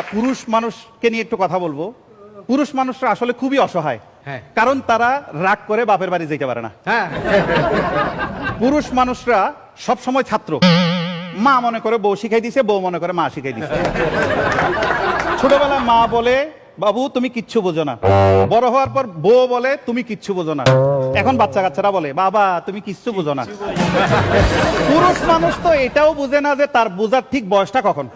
পুরুষ মানুষকে নিয়ে একটু কথা বলব। পুরুষ মানুষরা আসলে খুবই অসহায়। হ্যাঁ। কারণ তারা রাগ করে বাপের বাড়ি যেতে পারে না। হ্যাঁ। পুরুষ মানুষরা সব সময় ছাত্র। মা মনে করে বউ শিখাই দিছে বউ মনে করে মা শিখাই দিছে। ছোটবেলা মা বলে বাবু, তুমি কিচ্ছু বোঝো না। বড় হওয়ার পর বউ বলে, তুমি কিচ্ছু বোঝো না। এখন বাচ্চা কাচ্চারা বলে, বাবা, তুমি কিচ্ছু বোঝো না। পুরুষ মানুষ তো এটাও বুঝে না যে তার বোঝার ঠিক বয়সটা কখন।